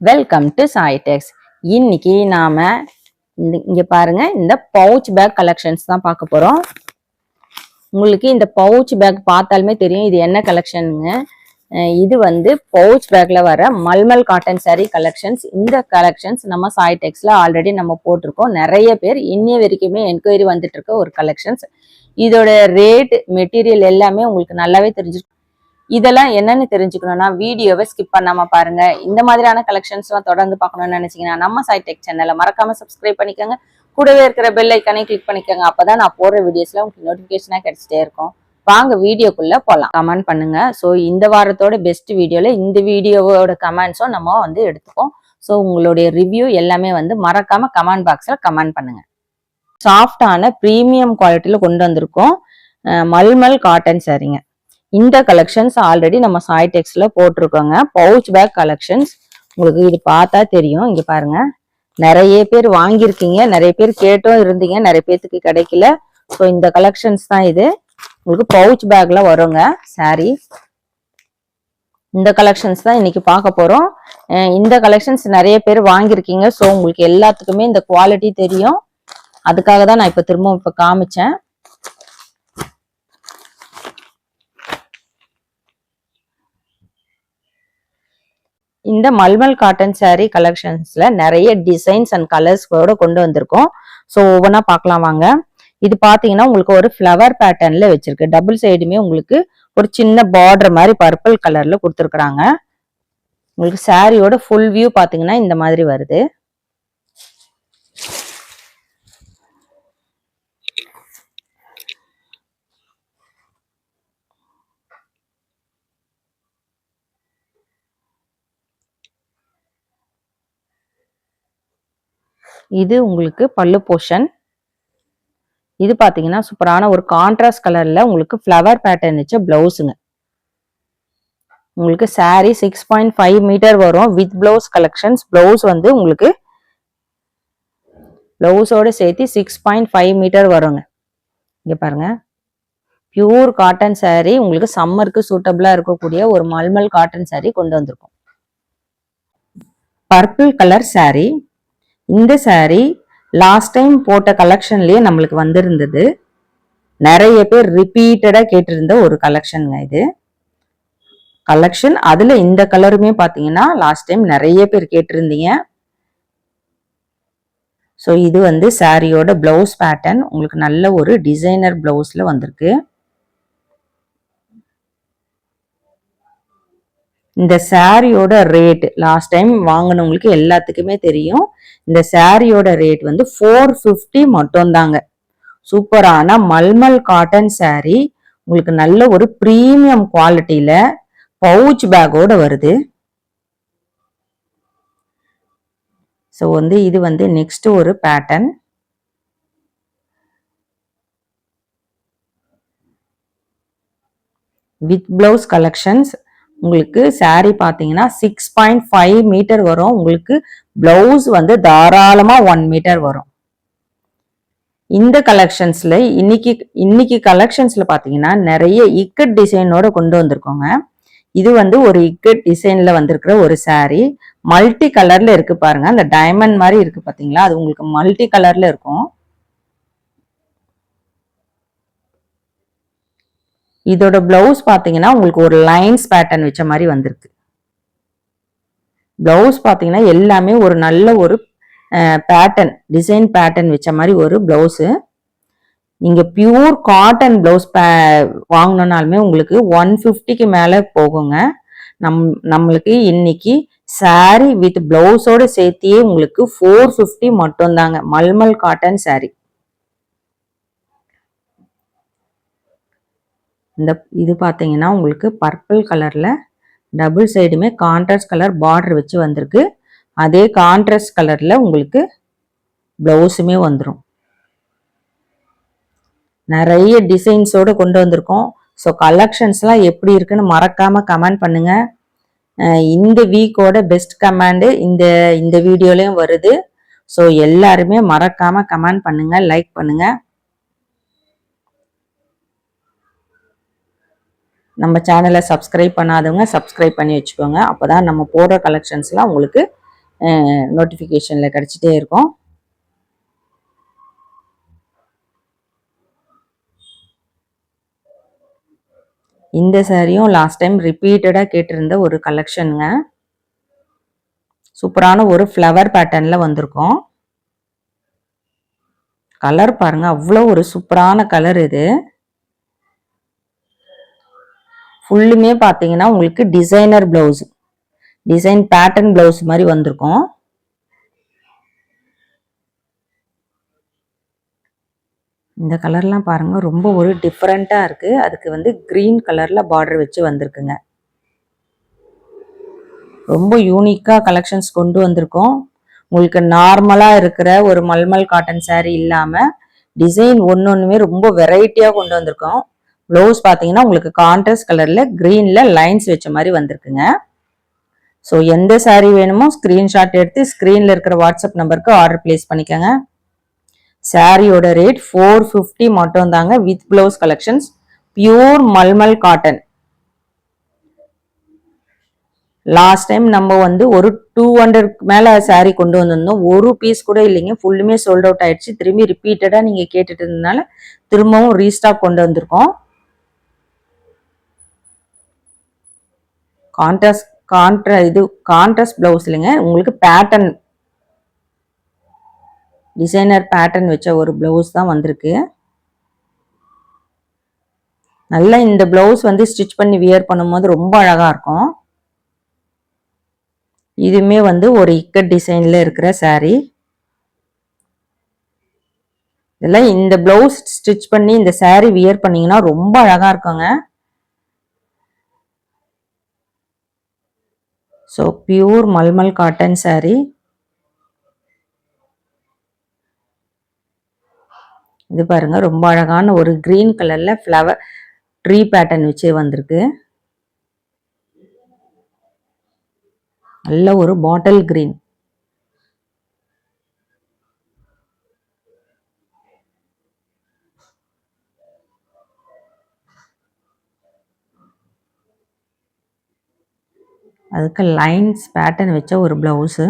Welcome to சாய்டெக்ஸ் இன்னைக்கு நாம இந்த- இங்க பாருங்க இந்த பவுச் பேக் கலெக்ஷன்ஸ் தான் பார்க்க போறோம். உங்களுக்கு இந்த பவுச் பேக் பார்த்தாலுமே தெரியும் இது என்ன கலெக்ஷனுங்க இது வந்து பவுச் பேக்ல வர மல்மல் காட்டன் saree கலெக்ஷன்ஸ் இந்த கலெக்ஷன்ஸ் நம்ம சாய்டெக்ஸ்ல ஆல்ரெடி நம்ம போட்டிருக்கோம். நிறைய பேர் இன்னைய வரைக்குமே என்கொயரி வந்துட்டு இருக்க ஒரு கலெக்ஷன்ஸ் இதோட ரேட் மெட்டீரியல் எல்லாமே உங்களுக்கு நல்லாவே தெரிஞ்சிருக்கும். இதெல்லாம் என்னன்னு தெரிஞ்சுக்கணும்னா வீடியோவை ஸ்கிப் பண்ணாம பாருங்க. இந்த மாதிரியான கலெக்ஷன்ஸ் எல்லாம் தொடர்ந்து பார்க்கணும்னு நினைச்சீங்கன்னா நம்ம சைடெக் சேனலை மறக்காம சப்ஸ்கிரைப் பண்ணிக்கோங்க. கூடவே இருக்கிற பெல் ஐக்கானே கிளிக் பண்ணிக்கோங்க. அப்பதான் நான் போடுற வீடியோஸ்ல உங்களுக்கு நோட்டிபிகேஷனா கிடைச்சிட்டே இருக்கும். வாங்க வீடியோக்குள்ள போலாம். கமெண்ட் பண்ணுங்க. ஸோ இந்த வாரத்தோட பெஸ்ட் வீடியோல இந்த வீடியோவோட கமெண்ட்ஸும் நம்ம வந்து எடுத்துப்போம். ஸோ உங்களுடைய ரிவ்யூ எல்லாமே வந்து மறக்காம கமெண்ட் பாக்ஸ்ல கமெண்ட் பண்ணுங்க. சாஃப்டான ப்ரீமியம் குவாலிட்டியில கொண்டு வந்திருக்கோம். மல்மல் காட்டன் சரிங்க இந்த கலெக்ஷன்ஸ் ஆல்ரெடி நம்ம சாய்டெக்ஸ்ல போட்டிருக்கோங்க. பவுச் பேக் கலெக்ஷன்ஸ் உங்களுக்கு இது பார்த்தா தெரியும். இங்க பாருங்க. நிறைய பேர் வாங்கியிருக்கீங்க. நிறைய பேர் கேட்டும் இருந்தீங்க. நிறைய பேர்த்துக்கு கிடைக்கல. ஸோ இந்த கலெக்ஷன்ஸ் தான் இது. உங்களுக்கு பவுச் பேக்ல வருங்க. சாரி இந்த கலெக்ஷன்ஸ் தான் இன்னைக்கு பார்க்க போறோம். இந்த கலெக்ஷன்ஸ் நிறைய பேர் வாங்கியிருக்கீங்க. ஸோ உங்களுக்கு எல்லாத்துக்குமே இந்த குவாலிட்டி தெரியும். அதுக்காக தான் நான் இப்போ திரும்ப இப்போ காமிச்சேன். இந்த மல்மல் காட்டன் சாரீ கலெக்ஷன்ஸ்ல நிறைய டிசைன்ஸ் அண்ட் கலர்ஸ்களோட கொண்டு வந்திருக்கோம். ஸோ ஒவ்வொன்றா பார்க்கலாம் வாங்க. இது பார்த்தீங்கன்னா உங்களுக்கு ஒரு ஃப்ளவர் பேட்டர்ன்ல வச்சிருக்கு. டபுள் சைடுமே உங்களுக்கு ஒரு சின்ன பார்டர் மாதிரி பர்பிள் கலர்ல கொடுத்துருக்குறாங்க. உங்களுக்கு சாரியோட ஃபுல் வியூ பார்த்தீங்கன்னா இந்த மாதிரி வருது. இது உங்களுக்கு பல்லு போர்ஷன் இது பார்த்தீங்கன்னா சூப்பரான ஒரு கான்ட்ராஸ்ட் கலர்ல உங்களுக்கு ஃப்ளவர் பேட்டர்ன் வச்ச பிளவுஸுங்க உங்களுக்கு saree six point five metre வரும். வித் பிளவுஸ் கலெக்ஷன்ஸ் பிளவுஸ் வந்து உங்களுக்கு பிளவுஸோட சேர்த்து சிக்ஸ் பாயிண்ட் ஃபைவ் மீட்டர் வருங்க. இங்கே பாருங்க. பியூர் காட்டன் saree உங்களுக்கு சம்மருக்கு சூட்டபிளாக இருக்கக்கூடிய ஒரு மல்மல் காட்டன் saree கொண்டு வந்திருக்கோம். பர்பிள் கலர் சாரீ இந்த saree லாஸ்ட் டைம் போட்ட கலெக்ஷன்லயே நம்மளுக்கு வந்திருந்தது. நிறைய பேர் ரிப்பீட்டடாக கேட்டிருந்த ஒரு கலெக்ஷனுங்க இது. கலெக்ஷன் அதில் இந்த கலருமே பார்த்தீங்கன்னா லாஸ்ட் டைம் நிறைய பேர் கேட்டிருந்தீங்க. ஸோ இது வந்து சாரியோட ப்ளவுஸ் பேட்டர்ன் உங்களுக்கு நல்ல ஒரு டிசைனர் ப்ளவுஸில் வந்திருக்கு. இந்த சாரியோட ரேட் லாஸ்ட் டைம் வாங்கினவங்களுக்கு எல்லாத்துக்குமே தெரியும். இந்த சாரியோட ரேட் வந்து ஃபோர் ஃபிஃப்டி மட்டும் தாங்க சூப்பரான மல்மல் காட்டன் சாரி உங்களுக்கு நல்ல ஒரு ப்ரீமியம் குவாலிட்டியில பவுச் பேக்கோட வருது. ஸோ வந்து இது வந்து நெக்ஸ்ட் ஒரு பேட்டர்ன் வித் பிளவுஸ் கலெக்ஷன்ஸ் உங்களுக்கு saree பார்த்தீங்கன்னா சிக்ஸ் பாயிண்ட் ஃபைவ் மீட்டர் வரும். உங்களுக்கு பிளவுஸ் வந்து தாராளமாக ஒன் மீட்டர் வரும். இந்த கலெக்ஷன்ஸ்ல இன்னைக்கு இன்னைக்கு கலெக்ஷன்ஸ்ல பாத்தீங்கன்னா நிறைய இக்கட் டிசைனோட கொண்டு வந்திருக்கோங்க. இது வந்து ஒரு இக்கட் டிசைன்ல வந்திருக்கிற ஒரு saree. மல்டி கலர்ல இருக்கு பாருங்க. அந்த டைமண்ட் மாதிரி இருக்கு பாத்தீங்களா அது உங்களுக்கு மல்டி கலர்ல இருக்கும். இதோட பிளவுஸ் பார்த்தீங்கன்னா உங்களுக்கு ஒரு லைன்ஸ் பேட்டர்ன் வச்ச மாதிரி வந்திருக்கு. பிளவுஸ் பார்த்தீங்கன்னா எல்லாமே ஒரு நல்ல ஒரு பேட்டர்ன் டிசைன் பேட்டர்ன் வச்ச மாதிரி ஒரு பிளவுஸு நீங்கள் பியூர் காட்டன் பிளவுஸ் வாங்கினாலுமே உங்களுக்கு ஒன் ஃபிஃப்டிக்கு மேலே போகுங்க. நம் நம்மளுக்கு இன்னைக்கு saree வித் பிளவுஸோடு சேர்த்தியே உங்களுக்கு ஃபோர் ஃபிஃப்டி மட்டும்தாங்க. மல்மல் காட்டன் சாரீ இந்த இது பார்த்தீங்கன்னா உங்களுக்கு பர்பிள் கலரில் டபுள் சைடுமே கான்ட்ராஸ்ட் கலர் பார்டர் வச்சு வந்திருக்கு. அதே கான்ட்ராஸ்ட் கலரில் உங்களுக்கு ப்ளவுஸுமே வந்துடும் நிறைய டிசைன்ஸோட கொண்டு வந்திருக்கோம். ஸோ கலெக்ஷன்ஸ்லாம் எப்படி இருக்குன்னு மறக்காமல் கமெண்ட் பண்ணுங்கள் இந்த வீக்கோட பெஸ்ட் கமெண்டு இந்த இந்த வீடியோலையும் வருது. ஸோ எல்லாருமே மறக்காமல் கமெண்ட் பண்ணுங்கள் லைக் பண்ணுங்கள் நம்ம சேனலை சப்ஸ்கிரைப் பண்ணாதவங்க சப்ஸ்கிரைப் பண்ணி வச்சுக்கோங்க. அப்பதான் நம்ம போடுற கலெக்ஷன்ஸ்லாம் உங்களுக்கு நோட்டிஃபிகேஷனில் கிடச்சிட்டே இருக்கும். இந்த சாரியும் லாஸ்ட் டைம் ரிப்பீட்டடாக கேட்டிருந்த ஒரு கலெக்ஷனுங்க சூப்பரான ஒரு ஃப்ளவர் பேட்டர்னில் வந்திருக்கும். கலர் பாருங்கள் அவ்வளோ ஒரு சூப்பரான கலர் இது. ஃபுல்லுமே பார்த்தீங்கன்னா உங்களுக்கு designer blouse design pattern blouse மாதிரி வந்திருக்கும். இந்த கலர்லாம் பாருங்க ரொம்ப ஒரு டிஃப்ரெண்ட்டாக இருக்குது அதுக்கு வந்து க்ரீன் கலரில் பார்டர் வச்சு வந்திருக்குங்க. ரொம்ப யூனிக்காக கலெக்ஷன்ஸ் கொண்டு வந்திருக்கோம். உங்களுக்கு நார்மலாக இருக்கிற ஒரு மல்மல் காட்டன் சாரீ இல்லாமல் டிசைன் ஒன்று ஒன்றுமே ரொம்ப வெரைட்டியாக கொண்டு வந்திருக்கோம். ப்ளவுஸ் பார்த்தீங்கன்னா உங்களுக்கு கான்ட்ராஸ்ட் கலரில் க்ரீனில் லைன்ஸ் வச்ச மாதிரி வந்திருக்குங்க. ஸோ எந்த சாரீ வேணுமோ ஸ்க்ரீன்ஷாட் எடுத்து ஸ்க்ரீனில் இருக்கிற வாட்ஸ்அப் நம்பருக்கு ஆர்டர் பிளேஸ் பண்ணிக்கோங்க. சாரியோட ரேட் ஃபோர் ஃபிஃப்டி மட்டும் தாங்க with blouse collections pure malmal cotton last time நம்ம வந்து ஒரு டூ ஹண்ட்ரட் மேலே சாரீ கொண்டு வந்திருந்தோம். ஒரு பீஸ் கூட இல்லைங்க. ஃபுல்லுமே சோல்ட் அவுட் ஆயிடுச்சு. திரும்பி ரிப்பீட்டடாக நீங்கள் கேட்டுட்டு இருந்ததுனால திரும்பவும் ரீஸ்டாக் கொண்டு வந்திருக்கோம். கான்ட்ராஸ்ட் கான்ட்ரா இது கான்ட்ராஸ்ட் ப்ளவுஸ் இல்லைங்க. உங்களுக்கு பேட்டர்ன் டிசைனர் பேட்டர்ன் வச்ச ஒரு ப்ளவுஸ் தான் வந்திருக்கு. நல்லா இந்த ப்ளவுஸ் வந்து ஸ்டிச் பண்ணி வியர் பண்ணும்போது ரொம்ப அழகாக இருக்கும். இதுவுமே வந்து ஒரு இக்கட் டிசைனில் இருக்கிற சாரீ இதெல்லாம் இந்த ப்ளவுஸ் ஸ்டிச் பண்ணி இந்த சாரீ வியர் பண்ணிங்கன்னா ரொம்ப அழகாக இருக்குங்க. So pure malmal cotton saree இது பாருங்க ரொம்ப அழகான ஒரு க்ரீன் கலரில் ஃப்ளவர் ட்ரீ பேட்டர்ன் வச்சு வந்திருக்கு. நல்ல ஒரு பாட்டில் கிரீன் அதுக்கு லைன்ஸ் பேட்டர்ன் வச்ச ஒரு ப்ளவுஸு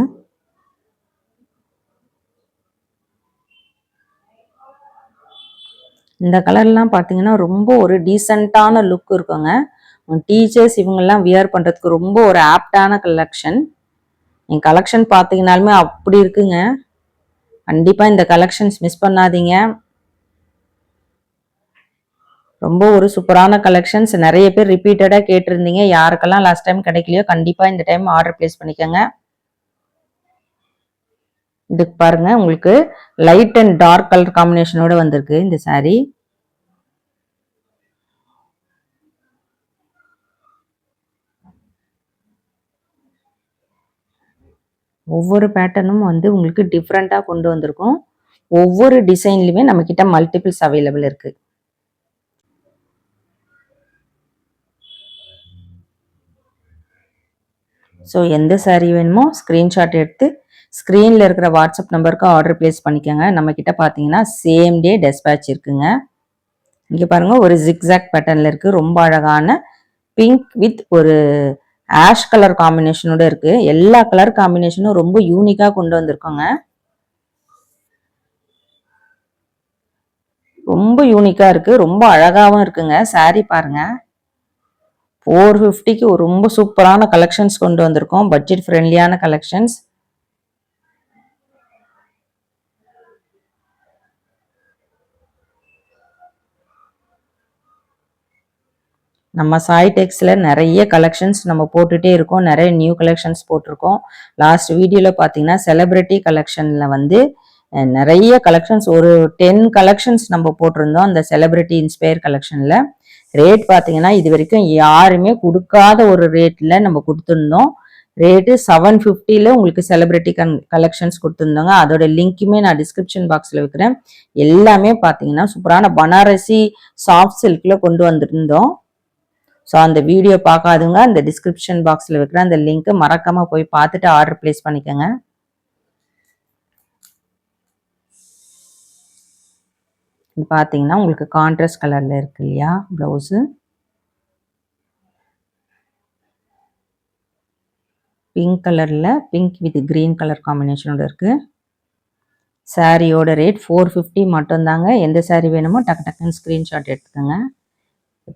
இந்த கலர்லாம் பார்த்தீங்கன்னா ரொம்ப ஒரு டீசெண்டான லுக் இருக்குங்க. டீச்சர்ஸ் இவங்கெல்லாம் வியர் பண்ணுறதுக்கு ரொம்ப ஒரு ஆப்டான கலெக்ஷன் என் கலெக்ஷன் பார்த்தீங்கனாலுமே அப்படி இருக்குங்க. கண்டிப்பாக இந்த கலெக்ஷன்ஸ் மிஸ் பண்ணாதீங்க. ரொம்ப ஒரு சூப்பரான கலெக்ஷன்ஸ் நிறைய பேர் ரிப்பீட்டடாக கேட்டிருந்தீங்க. யாருக்கெல்லாம் லாஸ்ட் டைம் கிடைக்கலையோ கண்டிப்பாக இந்த டைம் ஆர்டர் பிளேஸ் பண்ணிக்கோங்க. இதுக்கு பாருங்க உங்களுக்கு லைட் அண்ட் டார்க் கலர் காம்பினேஷனோட வந்திருக்கு இந்த சாரீ ஒவ்வொரு பேட்டர்னும் வந்து உங்களுக்கு டிஃப்ரெண்ட்டாக கொண்டு வந்திருக்கும். ஒவ்வொரு டிசைன்லையுமே நம்மக்கிட்ட மல்டிபிள்ஸ் அவைலபிள் இருக்குது ஸோ எந்த சாரீ வேணுமோ ஸ்க்ரீன்ஷாட் எடுத்து ஸ்க்ரீனில் இருக்கிற வாட்ஸ்அப் நம்பருக்கு ஆர்டர் பிளேஸ் பண்ணிக்கோங்க. நம்மக்கிட்ட பார்த்தீங்கன்னா சேம் டே டெஸ்பேச் இருக்குங்க. இங்கே பாருங்கள் ஒரு ஜிக்ஸாக் பேட்டர்னில் இருக்குது ரொம்ப அழகான பிங்க் வித் ஒரு ஆஷ் கலர் காம்பினேஷனோட இருக்குது எல்லா கலர் காம்பினேஷனும் ரொம்ப யூனிக்காக கொண்டு வந்திருக்கோங்க. ரொம்ப யூனிக்காக இருக்குது ரொம்ப அழகாகவும் இருக்குங்க. சாரீ பாருங்கள் ஃபோர் ஃபிஃப்டிக்கு ரொம்ப சூப்பரான கலெக்ஷன்ஸ் கொண்டு வந்திருக்கோம். பட்ஜெட் ஃப்ரெண்ட்லியான கலெக்ஷன்ஸ் நம்ம சாய் டெக்ஸில் நிறைய கலெக்ஷன்ஸ் நம்ம போட்டுகிட்டே இருக்கோம். நிறைய நியூ கலெக்ஷன்ஸ் போட்டிருக்கோம். லாஸ்ட் வீடியோவில் பார்த்தீங்கன்னா செலிப்ரிட்டி கலெக்ஷனில் வந்து நிறைய கலெக்ஷன்ஸ் ஒரு டென் கலெக்ஷன்ஸ் நம்ம போட்டிருந்தோம் அந்த செலிப்ரிட்டி இன்ஸ்பயர் கலெக்ஷனில் ரேட் பார்த்தீங்கன்னா இது வரைக்கும் யாருமே கொடுக்காத ஒரு ரேட்டில் நம்ம கொடுத்துருந்தோம். ரேட்டு செவன் ஃபிஃப்டியில் உங்களுக்கு செலிப்ரிட்டி கன் கலெக்ஷன்ஸ் கொடுத்துருந்தோங்க. அதோட லிங்க்குமே நான் டிஸ்கிரிப்ஷன் பாக்ஸில் வைக்கிறேன். எல்லாமே பார்த்தீங்கன்னா சூப்பரான பனாரசி சாஃப்ட் சில்கில் கொண்டு வந்திருந்தோம். ஸோ அந்த வீடியோ பார்க்காதுங்க அந்த டிஸ்கிரிப்ஷன் பாக்ஸில் வைக்கிற அந்த லிங்க்கை மறக்காமல் போய் பார்த்துட்டு ஆர்டர் ப்ளேஸ் பண்ணிக்கோங்க. பார்த்தீங்கன்னா உங்களுக்கு கான்ட்ராஸ்ட் கலரில் இருக்கு இல்லையா ப்ளவுஸு பிங்க் கலரில் பிங்க் வித் க்ரீன் கலர் காம்பினேஷனோட இருக்குது சாரியோட ரேட் ஃபோர் ஃபிஃப்டி மட்டும்தாங்க. எந்த சாரீ வேணுமோ டக்கு டக்குன்னு ஸ்க்ரீன்ஷாட் எடுத்துக்கோங்க.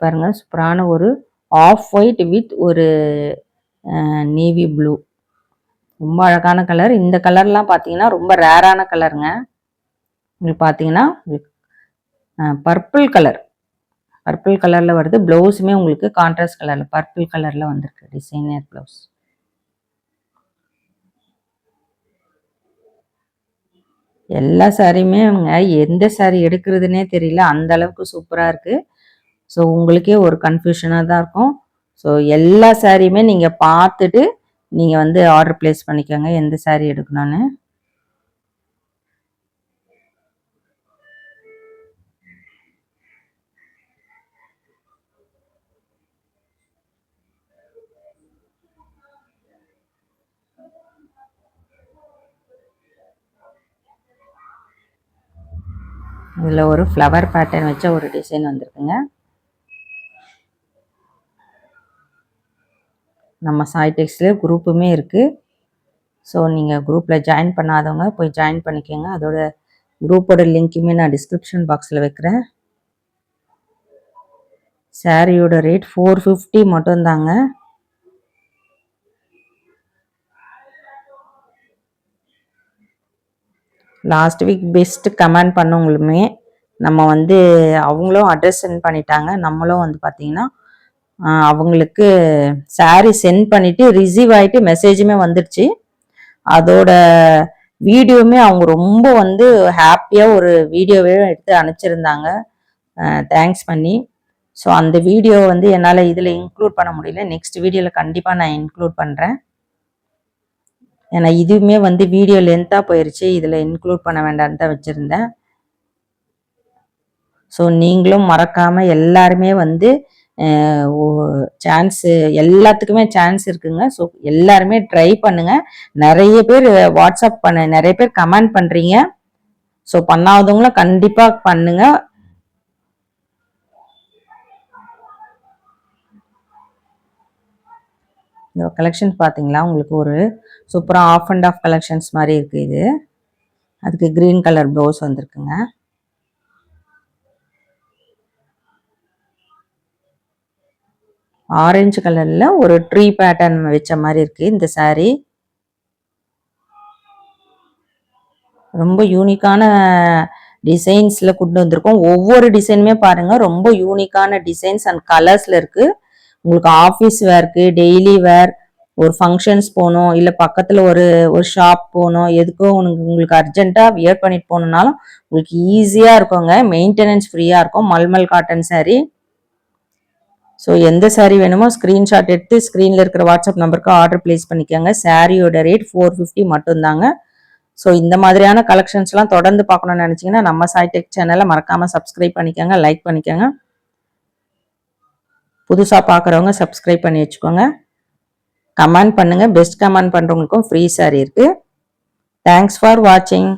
பாருங்கள் சூப்பரான ஒரு ஆஃப் ஒயிட் வித் ஒரு நேவி ப்ளூ ரொம்ப அழகான கலர் இந்த கலர்லாம் பார்த்தீங்கன்னா ரொம்ப ரேரான கலருங்க உங்களுக்கு பார்த்தீங்கன்னா பர்பிள் கலர் பர்பிள் கலரில் வருது. ப்ளவுஸுமே உங்களுக்கு கான்ட்ராஸ்ட் கலரில் பர்பிள் கலரில் வந்திருக்கு. டிசைனர் ப்ளவுஸ் எல்லா சாரியுமே அவங்க எந்த சாரி எடுக்கிறதுனே தெரியல. அந்த அளவுக்கு சூப்பராக இருக்குது ஸோ உங்களுக்கே ஒரு கன்ஃபியூஷனாக தான் இருக்கும். ஸோ எல்லா சாரியுமே நீங்கள் பார்த்துட்டு நீங்கள் வந்து ஆர்டர் ப்ளேஸ் பண்ணிக்கோங்க எந்த சாரி எடுக்கணும்னு. இதில் ஒரு ஃப்ளவர் பேட்டர்ன் வச்ச ஒரு டிசைன் வந்திருக்குங்க. நம்ம சாய்டெக்ஸில் குரூப்புமே இருக்குது ஸோ நீங்கள் குரூப்பில் ஜாயின் பண்ணாதவங்க போய் ஜாயின் பண்ணிக்கோங்க. அதோட குரூப்போட லிங்க்குமே நான் டிஸ்கிரிப்ஷன் பாக்ஸில் வைக்கிறேன். சாரியோட ரேட் ஃபோர் ஃபிஃப்டி மட்டும்தாங்க. லாஸ்ட் வீக் பெஸ்ட்டு கமெண்ட் பண்ணவங்களுமே நம்ம வந்து அவங்களும் அட்ரஸ் சென்ட் பண்ணிட்டாங்க. நம்மளும் வந்து பார்த்தீங்கன்னா அவங்களுக்கு சாரி சென்ட் பண்ணிவிட்டு ரிசீவ் ஆகிட்டு மெசேஜுமே வந்துடுச்சு அதோட வீடியோவுமே அவங்க ரொம்ப வந்து ஹாப்பியாக ஒரு வீடியோவே எடுத்து அனுப்பிச்சிருந்தாங்க. தேங்க்ஸ் பண்ணி ஸோ அந்த வீடியோ வந்து என்னால் இதில் இன்க்ளூட் பண்ண முடியல. நெக்ஸ்ட் வீடியோவில் கண்டிப்பாக நான் இன்க்ளூட் பண்ணுறேன் ஏன்னா இதுவுமே வந்து வீடியோ லென்த்தாக போயிடுச்சு இதில் இன்க்ளூட் பண்ண வேண்டாம்னு தான் வச்சுருந்தேன். ஸோ நீங்களும் மறக்காமல் எல்லாருமே வந்து சான்ஸு எல்லாத்துக்குமே சான்ஸ் இருக்குங்க. ஸோ எல்லாருமே ட்ரை பண்ணுங்க. நிறைய பேர் வாட்ஸ்அப் பண்ண நிறைய பேர் கமெண்ட் பண்ணுறீங்க ஸோ பண்ணாதவங்களும் கண்டிப்பாக பண்ணுங்கள் இந்த கலெக்ஷன் பார்த்தீங்களா? உங்களுக்கு ஒரு சூப்பராக ஆஃப் அண்ட் ஆஃப் கலெக்ஷன்ஸ் மாதிரி இருக்குது இது. அதுக்கு க்ரீன் கலர் ப்ளவுஸ் வந்திருக்குங்க. ஆரஞ்சு கலரில் ஒரு ட்ரீ பேட்டர்ன் வச்ச மாதிரி இருக்குது இந்த சாரீ ரொம்ப யூனிக்கான டிசைன்ஸில் கொண்டு வந்திருக்கோம். ஒவ்வொரு டிசைனுமே பாருங்கள் ரொம்ப யூனிக்கான டிசைன்ஸ் அண்ட் கலர்ஸில் இருக்குது உங்களுக்கு ஆஃபீஸ் வேர்க்கு டெய்லி வேர் ஒரு ஃபங்க்ஷன்ஸ் போகணும் இல்லை பக்கத்தில் ஒரு ஒரு ஷாப் போகணும் எதுக்கும் உனக்கு உங்களுக்கு அர்ஜென்ட்டாக வியர் பண்ணிட்டு போகணுன்னாலும் உங்களுக்கு ஈஸியாக இருக்குங்க. மெயின்டெனன்ஸ் ஃப்ரீயாக இருக்கும். மல்மல் காட்டன் சாரீ ஸோ எந்த சாரீ வேணுமோ ஸ்க்ரீன்ஷாட் எடுத்து ஸ்க்ரீனில் இருக்கிற வாட்ஸ்அப் நம்பருக்கு ஆர்டர் பிளேஸ் பண்ணிக்கோங்க. சாரியோட ரேட் ஃபோர் ஃபிஃப்டி மட்டும்தாங்க. ஸோ இந்த மாதிரியான கலெக்ஷன்ஸ்லாம் தொடர்ந்து பார்க்கணும்னு நினச்சிங்கன்னா நம்ம சாய்டெக் சேனலை மறக்காமல் சப்ஸ்கிரைப் பண்ணிக்கோங்க லைக் பண்ணிக்கோங்க. புதுசாக பார்க்குறவங்க சப்ஸ்கிரைப் பண்ணி வச்சுக்கோங்க. கமெண்ட் பண்ணுங்கள் பெஸ்ட் கமெண்ட் பண்ணுறவங்களுக்கும் ஃப்ரீ சாரி இருக்குது தேங்க்ஸ் ஃபார் வாட்சிங்